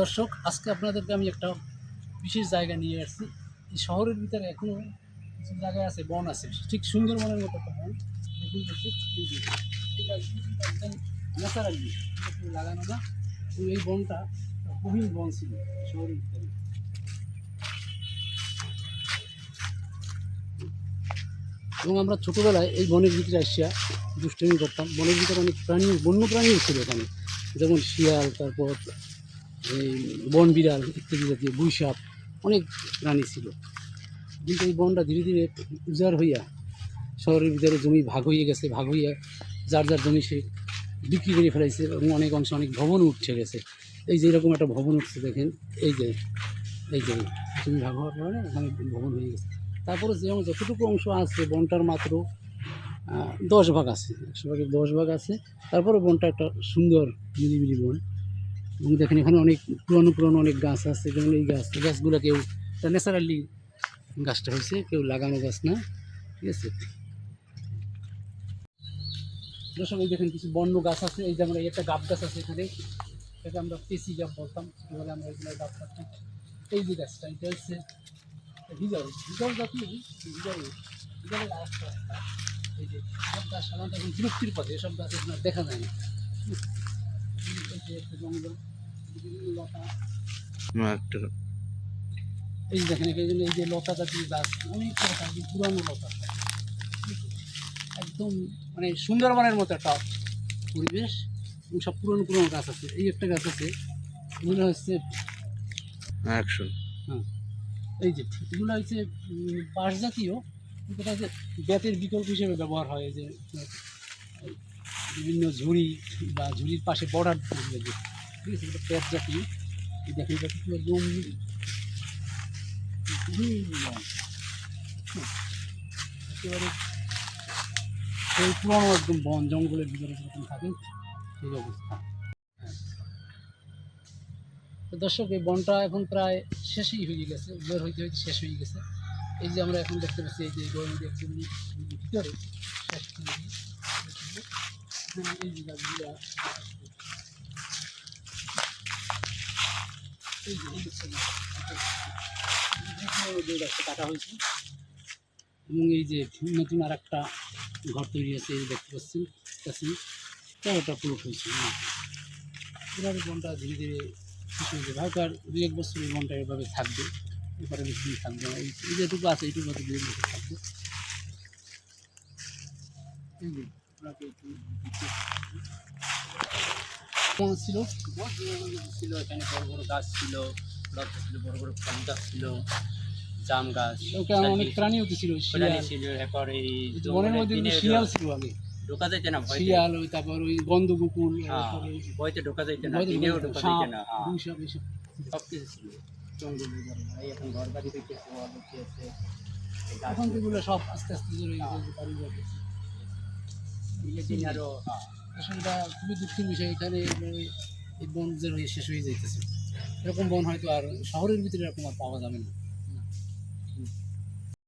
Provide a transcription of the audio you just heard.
দর্শক, আজকে আপনাদেরকে আমি একটা বিশেষ জায়গা নিয়ে আসছি। এই শহরের ভিতরে এখনও কিছু জায়গায় আছে, বন আছে। ঠিক সুন্দরবনের মতো একটা বন। দেখুন দর্শক ন্যাচারালি লাগানো না। এই বনটা গভীর বন ছিল শহরের ভিতরে। এবং আমরা ছোটোবেলায় এই বনের ভিতরে আসিয়া দুষ্টমি করতাম। বনের ভিতরে অনেক প্রাণী, বন্য প্রাণীও ছিল এখানে। যেমন শিয়াল, তারপর বন বিড়াল ইত্যাদি জাতীয় গুইসাপ অনেক প্রাণী ছিল। কিন্তু এই বনটা ধীরে ধীরে উজাড় হইয়া শহরের ভিতরে জমি ভাগ হয়ে গেছে, ভাগ হইয়া যার যার জমি সে বিক্রি করে ফেলাইছে এবং অনেক অংশে অনেক ভবন উঠছে গেছে। এই যে এরকম একটা ভবন উঠছে দেখেন, এই যে এই যে জমি ভাগ হওয়ার কারণে ওখানে ভবন হয়ে গেছে। তারপরে যেমন যতটুকু অংশ আছে, বনটার মাত্র দশ ভাগ আছে, একশো ভাগের দশ ভাগ আছে। তারপরে বনটা একটা সুন্দর মিলিমিলি বন। এবং দেখেন এখানে অনেক পুরনো পুরনো অনেক গাছ আছে, যেমন এই গাছ, এই গাছগুলো কেউ ন্যাচারালি গাছটা হয়েছে, কেউ লাগানো গাছ না, ঠিক আছে? দর্শক, এই দেখেন কিছু বন্য গাছ আছে, এই যে আমরা একটা গাব গাছ আছে এখানে এটা আমরা পেসি গাব বলতাম ছোটোবেলা আমরা এগুলো গাব কাটতাম। এই যে গাছটা, এটা হচ্ছে হিজাল হিজাল জাতীয় হিজাল হিজালের এই যে সব গাছ সাধারণত এখন বিলুপ্তির পথে, এসব গাছ এখন দেখা যায় না। জঙ্গল লতা একটা এই দেখেন এই এই যে লতা জাতীয় গাছ অনেক লতা এই পুরানো লতা। একদম মানে সুন্দরবনের মতো একটা পরিবেশ এবং সব পুরনো পুরনো গাছ আছে। এই একটা গাছ আছে এগুলো হচ্ছে অ্যাকশন হ্যাঁ এই যে এগুলো হচ্ছে বাঁশ জাতীয় কিন্তু এটা যে বেতের বিকল্প হিসেবে ব্যবহার হয় এই যে বিভিন্ন ঝুড়ি বা ঝুড়ির পাশে বর্ডার ঠিক আছে পেট জাতীয়। এই দেখেন একদম। একেবারে সেই পুরনো একদম বন জঙ্গলের ভিতরে যেরকম থাকে সেই অবস্থা। হ্যাঁ। দর্শক, এই বনটা এখন প্রায় শেষই হয়ে গেছে বের হইতে হইতে শেষ হয়ে গেছে। এই যে আমরা এখন দেখতে পাচ্ছি, এই যে গরম ভিতরে। এবং এই যে নতুন আর একটা ঘর তৈরি আছে দেখতে পাচ্ছেন কাছে তেরোটা প্লট হয়েছে হ্যাঁ। এভাবে বনটা ধীরে ধীরে শেষ হয়ে যাবে। হয়তো আর দু এক বছর এই বনটা এভাবে থাকবে, এবারে বেশি থাকবে না। এই যেটুকু আছে, এইটুকু হয়তো দু এক বছর থাকবে। আপনাকে একটু ছিল। ছিল এখানে বড় বড় গাছ ছিল লতা ছিল বড় বড় ফল গাছ ছিল জাম গাছ। ওখানে অনেক প্রাণীও তো ছিল শিয়াল। ছিল এরপর এই বনের মধ্যে শিয়াল ছিল ঢোকা যাইতে না ভয়তে? শিয়াল ওই তারপর ওই গন্ধকুকুল হ্যাঁ, তারপরে ওই ভয়তে ঢোকা যাইতে না দিনেও ঢোকা যাইতে না হ্যাঁ, এইসব সব কিছু ছিল জঙ্গলের। এই এখন ঘর বাড়ি এখন তো এগুলো সব আস্তে আস্তে বাড়ি যাচ্ছে দিনে আরও আরও হ্যাঁ, খুবই দুঃখের বিষয় এখানে এই- এই বন যে শেষ হয়ে যাইতেছে। এরকম বন হয়তো আর শহরের ভিতরে এরকম আর পাওয়া যাবে না।